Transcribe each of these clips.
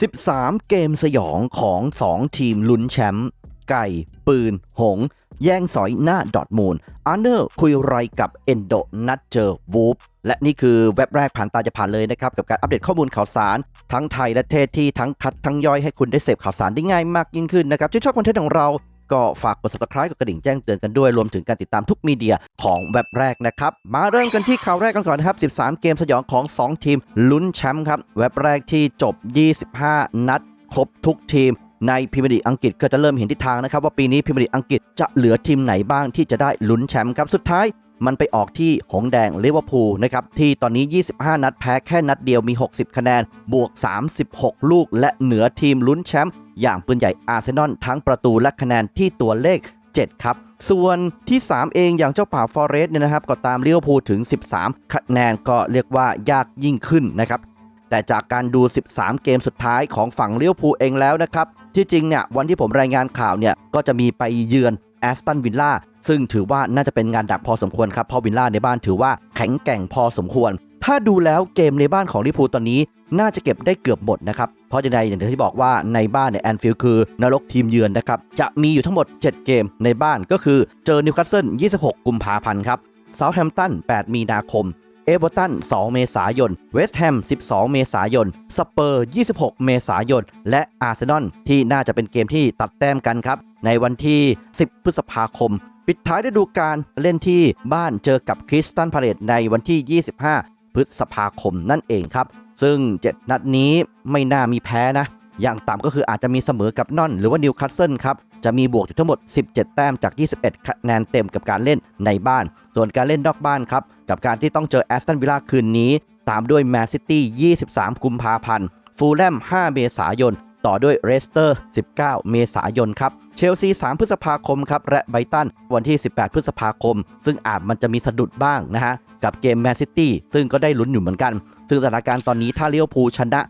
13 เกมสยองของ 2 ทีมลุ้นแชมป์ไก่ ปืน หง แย่งสอยหน้าดอทมูลอาร์เนอร์คุยไรกับเอนโดนัดเจอวูฟและนี่คือเว็บแรกผ่านตาจะผ่านเลยนะครับ กับการอัปเดตข้อมูลข่าวสาร ทั้งไทยและเทศที่ทั้งคัดทั้งย่อยให้คุณได้เสพข่าวสารได้ง่ายมากยิ่งขึ้นนะครับที่ชอบคอนเทนต์ของเรา ก็ฝากกด subscribe กับกระดิ่งแจ้งเตือนกันด้วย รวมถึงการติดตามทุกมีเดียของเว็บแรกนะครับ มาเริ่มกันที่ข่าวแรกกันก่อนนะครับ 13 เกมสยองของ 2 ทีมลุ้นแชมป์ครับ เว็บแรกที่จบ 25 นัด ครบทุกทีมในพรีเมียร์ลีกอังกฤษก็จะเริ่มเห็นทิศทางนะครับว่าปีนี้พรีเมียร์ลีกอังกฤษจะเหลือทีมไหนบ้างที่จะได้ลุ้นแชมป์ครับสุดท้าย มันไปออกที่หงแดงลิเวอร์พูลนะครับที่ตอนนี้ 25 นัดแพ้แค่นัดเดียวมี 60 คะแนน บวก 36 ลูก และเหนือทีมลุ้นแชมป์อย่างปืนใหญ่อาร์เซนอลทั้งประตูและคะแนนที่ตัวเลข 7 ครับ ส่วนที่ 3 เองอย่างเจ้าป่าฟอเรสต์เนี่ยนะครับก็ตามลิเวอร์พูลถึง 13 คะแนนก็เรียกว่ายากยิ่งขึ้นนะครับแต่จากการดู 13 เกมสุดท้ายของฝั่งเลิเวอปูลเองแล้วนะครับ ที่จริงเนี่ยวันที่ผมรายงานข่าวเนี่ยก็จะมีไปเยือนแอสตันวิลล่า ซึ่งถือว่าน่าจะเป็นงานดักพอสมควรครับเพราะวิลล่าในบ้านถือว่าแข็งแกร่งพอสมควร ถ้าดูแล้วเกมในบ้านของลิพูตอนนี้ น่าจะเก็บได้เกือบหมดนะครับ เพราะใดๆอย่างที่บอกว่าในบ้านเนี่ยแอนฟิลด์คือนรกทีมเยือนนะครับ จะมีอยู่ทั้งหมด 7 เกมในบ้านก็คือเจอนิวคาสเซิล 26 กุมภาพันธ์ครับเซาท์แฮมป์ตัน 8 มีนาคมเอเวอร์ตัน 2 เมษายน เวสต์แฮม 12 เมษายน สเปอร์ 26 เมษายน และอาร์เซนอลที่น่าจะเป็นเกมที่ตัดแต้มกันครับ ในวันที่ 10 พฤษภาคม ปิดท้ายฤดูกาลเล่นที่บ้านเจอกับคริสตันพาเลตในวันที่ 25 พฤษภาคมนั่นเองครับ ซึ่ง 7 นัดนี้ไม่น่ามีแพ้นะ อย่างต่ำก็คืออาจจะมีเสมอกับนอนหรือว่านิวคาสเซิลครับ จะมีบวกอยู่ทั้งหมด 17 แต้มจาก 21 คะแนนเต็มกับการเล่นในบ้าน ส่วนการเล่นนอกบ้านครับ กับการที่ต้องเจอแอสตันวิลล่าคืนนี้ ตามด้วยแมนซิตี้ 23 กุมภาพันธ์ฟูลแลม 5 เมษายน ต่อด้วยเรสเตอร์ 19 เมษายนครับเชลซี 3 พฤษภาคมครับและไบตันวันที่ 18 พฤษภาคม ซึ่งอาจมันจะมีสะดุดบ้างนะฮะกับเกมแมนซิตี้ซึ่งก็ได้ลุ้นอยู่เหมือนกัน ซึ่งสถานการณ์ตอนนี้ถ้าเลี้ยวภูชนะ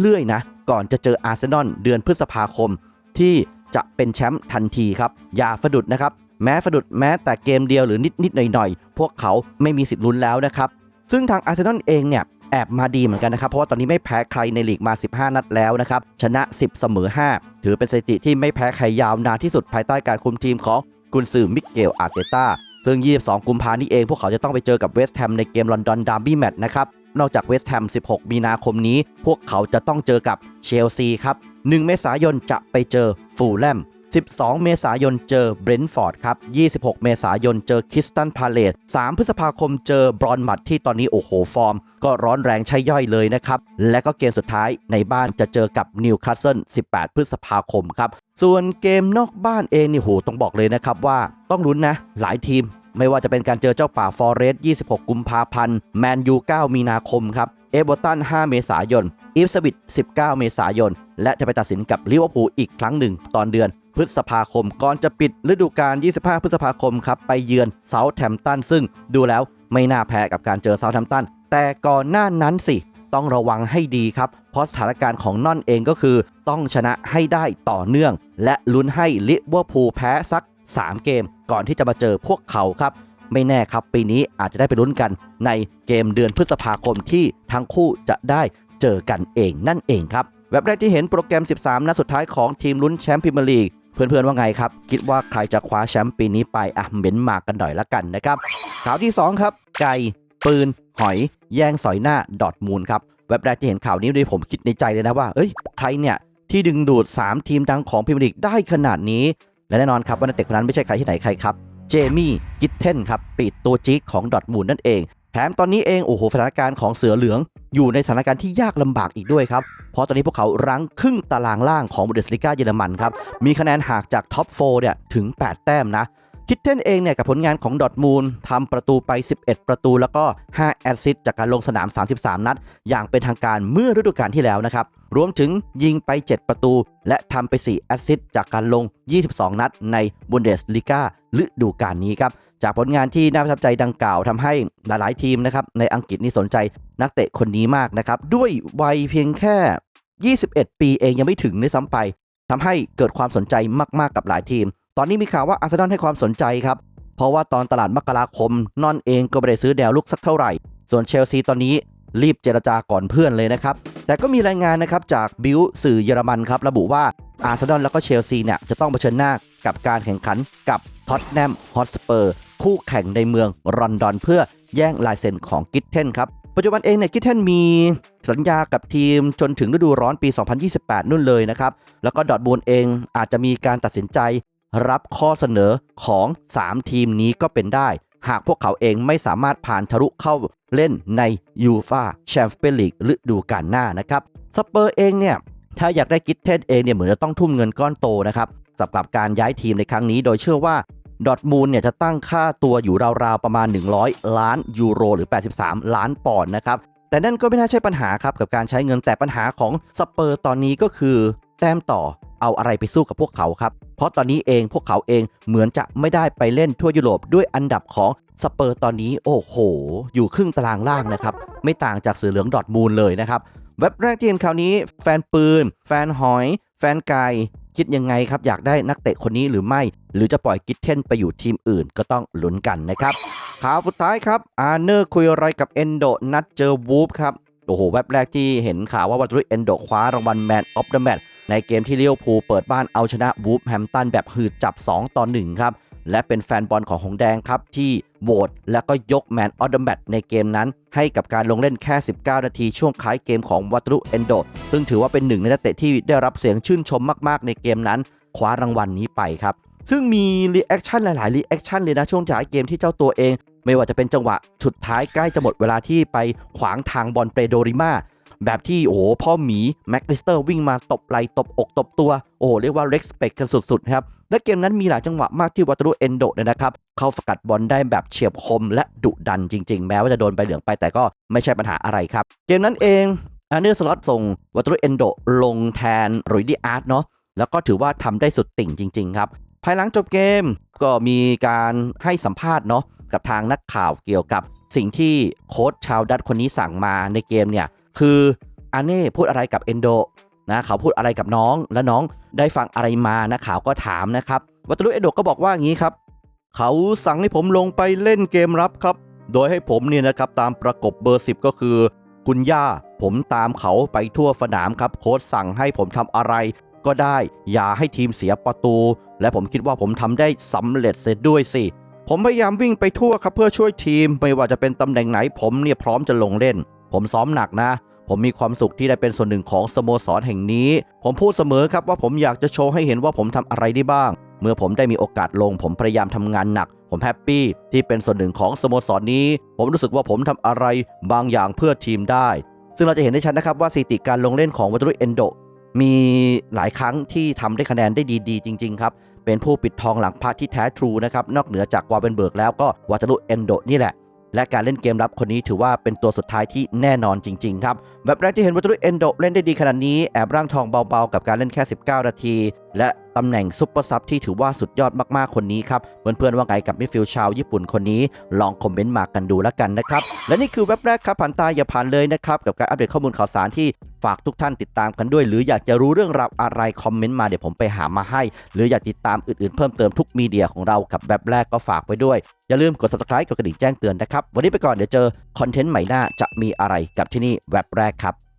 เรื่อยๆนะก่อนจะเจออาร์เซนอลเดือนพฤษภาคม ที่จะเป็นแชมป์ทันทีครับอย่าสะดุดนะครับแม้สะดุดแม้แต่เกมเดียวหรือนิดๆหน่อยๆ พวกเขาไม่มีสิทธิ์ลุ้นแล้วนะครับซึ่งทางอาร์เซนอลเองเนี่ย แอบมาดีเหมือนกันนะครับ เพราะว่าตอนนี้ไม่แพ้ใครในลีกมา 15 นัดแล้วนะครับ ชนะ 10 เสมอ 5 ถือเป็นสถิติที่ไม่แพ้ใครยาวนานที่สุดภายใต้การคุมทีมของกุนซือมิเกลอาร์เตต้าซึ่ง 22 กุมภานี้เอง พวกเขาจะต้องไปเจอกับเวสต์แฮมในเกมลอนดอนดาร์บี้แมตช์นะครับ นอกจากเวสต์แฮม 16 มีนาคมนี้ พวกเขาจะต้องเจอกับเชลซีครับ 1 เมษายนจะไปเจอฟูลแลม 12 เมษายนเจอเบรนท์ฟอร์ดครับ 26 เมษายนเจอคิสตันพาเลต3 พฤษภาคมเจอบรอนมัดที่ตอนนี้โอ้โหฟอร์ม ก็ร้อนแรงใช่ย่อยเลยนะครับ และก็เกมสุดท้ายในบ้านจะเจอกับนิวคาสเซิล 18 พฤษภาคมครับ ส่วนเกมนอกบ้านเองนี่โหต้องบอกเลยนะครับว่าต้องลุ้นนะ หลายทีม ไม่ว่าจะเป็นการเจอเจ้าป่าฟอเรสต์26 กุมภาพันธ์ แมนยู 9 มีนาคมครับเอเวอร์ตัน 5 เมษายน อีฟสวิต19 เมษายน และจะไปตัดสินกับลิเวอร์พูลอีกครั้งหนึ่งตอนเดือน พฤษภาคม ก่อนจะปิดฤดูกาล 25 พฤษภาคมครับไปเยือนเซาท์แฮมป์ตันซึ่งดูแล้วไม่น่าแพ้กับการเจอเซาท์แฮมป์ตันแต่ก่อนหน้านั้นสิ ต้องระวังให้ดีครับ เพราะสถานการณ์ของนอนเองก็คือ ต้องชนะให้ได้ต่อเนื่อง และลุ้นให้ลิเวอร์พูลแพ้สัก 3 เกม ก่อนที่จะมาเจอพวกเขาครับ ไม่แน่ครับ ปีนี้อาจจะได้ไปลุ้นกันในเกมเดือนพฤษภาคมที่ทั้งคู่จะได้เจอกันเองนั่นเองครับเว็บแรกที่เห็นโปรแกรม 13 นัดสุดท้ายของทีมลุ้นแชมป์พรีเมียร์ลีก เพื่อนๆว่าไงครับ คิดว่าใครจะคว้าแชมป์ปีนี้ไปอะเหม้นมากกันหน่อยละกันนะครับข่าวที่ 2 ครับ ไก่ปืน หอย แย่งสอยหน้าดอทมูลครับเว็บแรกที่เห็นข่าวนี้ด้วยผมคิดในใจเลยนะว่าเอ้ยใครเนี่ยที่ดึงดูด 3 ทีมดังของพรีเมียร์ลีกได้ขนาดนี้ และแน่นอนครับว่านักเตะคนนั้นไม่ใช่ใครที่ไหนใครครับ เจมี่กิทเทนครับปีดตัวจี๊กของดอทมูลนั่นเอง แถมตอนนี้เองโอ้โหสถานการณ์ของเสือเหลือง อยู่ในสถานการณ์ที่ยากลำบากอีกด้วยครับ เพราะตอนนี้พวกเขารั้งครึ่งตารางล่างของบุนเดสลิก้าเยอรมันครับ มีคะแนนห่างจากท็อป4เนี่ยถึง 8 แต้มนะ คิดเทนเองเนี่ยกับผลงานของดอทมูลทำประตูไป 11 ประตูแล้วก็ 5 แอสซิสต์จากการลงสนาม 33 นัด อย่างเป็นทางการเมื่อฤดูกาลที่แล้วนะครับ รวมถึงยิงไป 7 ประตู และทำไป 4 แอสซิสต์จากการลง 22 นัดในบุนเดสลิก้าฤดูกาลนี้ครับจากผลงานที่น่าประทับใจดังกล่าวทำให้หลาย ๆ ทีมนะครับในอังกฤษนี่สนใจนักเตะคนนี้มากนะครับ ด้วยวัยเพียงแค่ 21 ปีเองยังไม่ถึงด้วยซ้ำไปทำให้เกิดความสนใจมาก ๆ กับหลายทีม ตอนนี้มีข่าวว่าอาร์เซนอลให้ความสนใจครับ เพราะว่าตอนตลาดมกราคมนอนเองก็ไม่ได้ซื้อแนวลุกสักเท่าไหร่ ส่วนเชลซีตอนนี้ รีบเจรจาก่อนเพื่อนเลยนะครับ แต่ก็มีรายงานนะครับจากบิลสื่อเยอรมันครับระบุว่าอาร์เซนอลแล้วก็เชลซีเนี่ยจะต้องเผชิญหน้ากับการแข่งขันกับท็อตแนมฮอตสเปอร์คู่แข่งในเมืองรอนดอน เพื่อแย่งลายเซ็นของกิทเทนครับปัจจุบันเองเนี่ยกิทเทนมีสัญญากับทีมจนถึงฤดูร้อนปี 2028 นู่นเลยนะครับ แล้วก็ดอทมูลเองอาจจะมีการตัดสินใจรับข้อเสนอของ 3 ทีมนี้ก็เป็นได้ หากพวกเขาเองไม่สามารถผ่านทะลุเข้าเล่นในยูฟาแชมเปี้ยนลีกฤดูกาลหน้านะครับสเปอร์เองเนี่ยถ้าอยากได้กิทเทนเองเนี่ยเหมือนจะต้องทุ่มเงินก้อนโตนะครับสำหรับการย้ายทีมในครั้งนี้โดยเชื่อว่าดอทมูลเนี่ยจะตั้งค่าตัวอยู่ราวๆ ประมาณ 100 ล้านยูโรหรือ 83 ล้านปอนด์นะครับ แต่นั่นก็ไม่น่าใช่ปัญหาครับ กับการใช้เงินแต่ปัญหาของสเปอร์ตอนนี้ก็คือ แต้มต่อ เอาอะไรไปสู้กับพวกเขาครับ เพราะตอนนี้เองพวกเขาเองเหมือนจะไม่ได้ไปเล่นทั่วยุโรปด้วยอันดับของสเปอร์ตอนนี้โอ้โห อยู่ครึ่งตารางล่างนะครับ ไม่ต่างจากเสือเหลืองดอทมูลเลยนะครับเว็บแรกที่เห็นข่าวนี้ แฟนปืน แฟนหอย แฟนไก่คิดยังไงครับ อยากได้นักเตะคนนี้หรือไม่ หรือจะปล่อยกิทเทนไปอยู่ทีมอื่นก็ต้องลุ้นกันนะครับข่าวสุดท้ายครับอาร์เนอร์คุยอะไรกับเอนโดนัดเจอวูฟครับโอ้โหแว็บแรกที่เห็นข่าวว่าวัตรุเอนโดคว้ารางวัลแมนออฟเดอะแมต ในเกมที่เลี้ยวภูเปิดบ้านเอาชนะวูฟแฮมตันแบบหืดจับ 2 ต่อ 1 ครับ และเป็นแฟนบอลของหงแดงครับ ที่โหวตและก็ยกแมนออเดอะแมตในเกมนั้น ให้กับการลงเล่นแค่ 19 นาทีช่วงท้ายเกมของวัตรุเอนโด ซึ่งถือว่าเป็นหนึ่งในนักเตะที่ได้รับเสียงชื่นชมมากๆ ในเกมนั้น คว้ารางวัลนี้ไปครับซึ่งมีรีแอคชั่นหลาย ๆ รีแอคชั่นเลยนะช่วงท้ายเกมที่เจ้าตัวเอง ไม่ว่าจะเป็นจังหวะสุดท้ายใกล้จะหมดเวลาที่ไปขวางทางบอลเปโดริมา แบบที่โอ้โหพ่อหมีแม็กลิสเตอร์วิ่งมาตบไหลตบอกตบตัวโอ้โหเรียกว่าเร็กสเปกกันสุดๆครับและเกมนั้นมีหลายจังหวะมากที่วัตรุเอนโดเนี่ยนะครับเขาสกัดบอลได้แบบเฉียบคมและดุดันจริง ๆ แม้ว่าจะโดนใบเหลืองไปแต่ก็ไม่ใช่ปัญหาอะไรครับ เกมนั้นเองอาร์เนอร์สล็อตส่งวัตรุเอนโดลงแทนรุยดีอาร์ตเนาะแล้วก็ถือว่าทำได้สุดติ่งจริง ๆ ครับ ภายหลังจบเกมก็มีการให้สัมภาษณ์เนาะกับทางนักข่าวเกี่ยวกับสิ่งที่โค้ชชาวดัตคนนี้สั่งมาในเกมเนี่ย คืออาเน่พูดอะไรกับเอนโดนะเขาพูดอะไรกับน้องและน้องได้ฟังอะไรมานะข่าวก็ถามนะครับวัตรุเอนโดก็บอกว่างี้ครับ เขาสั่งให้ผมลงไปเล่นเกมรับครับ โดยให้ผมเนี่ยนะครับตามประกบเบอร์ 10 ก็คือ คุณย่าผมตามเขาไปทั่วสนามครับโค้ชสั่งให้ผมทำอะไรก็ได้อย่าให้ทีมเสียประตู และผมคิดว่าผมทำได้สำเร็จเสร็จด้วยสิ ผมพยายามวิ่งไปทั่วครับเพื่อช่วยทีม ไม่ว่าจะเป็นตำแหน่งไหนผมเนี่ยพร้อมจะลงเล่น ผมซ้อมหนักนะ ผมมีความสุขที่ได้เป็นส่วนหนึ่งของสโมสรแห่งนี้ ผมพูดเสมอครับว่าผมอยากจะโชว์ให้เห็นว่าผมทำอะไรได้บ้าง เมื่อผมได้มีโอกาสลง ผมพยายามทำงานหนัก ผมแฮปปี้ที่เป็นส่วนหนึ่งของสโมสรนี้ ผมรู้สึกว่าผมทำอะไรบางอย่างเพื่อทีมได้ ซึ่งเราจะเห็นได้ชัดนะครับว่าสถิติการลงเล่นของวัตรุเอนโดมีหลายครั้งที่ทำได้คะแนนได้ดีๆ จริง ๆ ครับ เป็นผู้ปิดทองหลังพระที่แท้ทรูนะครับ นอกเหนือจากวาเวนเบิร์กแล้วก็วัตลุเอนโดนี่แหละ และการเล่นเกมรับคนนี้ถือว่าเป็นตัวสุดท้ายที่แน่นอนจริงๆครับแบบแรกที่เห็นวัตรุเอนโดเล่นได้ดีขนาดนี้แอบร่างทองเบาๆ กับการเล่นแค่ 19 นาที และตำแหน่งซุปเปอร์ซับที่ถือว่าสุดยอดมากๆคนนี้ครับเพื่อนๆว่าไงกับมิฟิลชาวญี่ปุ่นคนนี้ลองคอมเมนต์มากันดูแล้วกันนะครับ และนี่คือเว็บแรกครับผ่านตาอย่าผ่านเลยนะครับ กับการอัปเดตข้อมูลข่าวสารที่ฝากทุกท่านติดตามกันด้วย หรืออยากจะรู้เรื่องราวอะไรคอมเมนต์มาเดี๋ยวผมไปหามาให้ หรืออยากติดตามอื่นๆเพิ่มเติมทุกมีเดียของเรากับเว็บแรกก็ฝากไว้ด้วย อย่าลืมกด subscribe กดกระดิ่งแจ้งเตือนนะครับวันนี้ไปก่อนเดี๋ยวเจอคอนเทนต์ใหม่หน้าจะมีอะไรกับที่นี่เว็บแรกครับ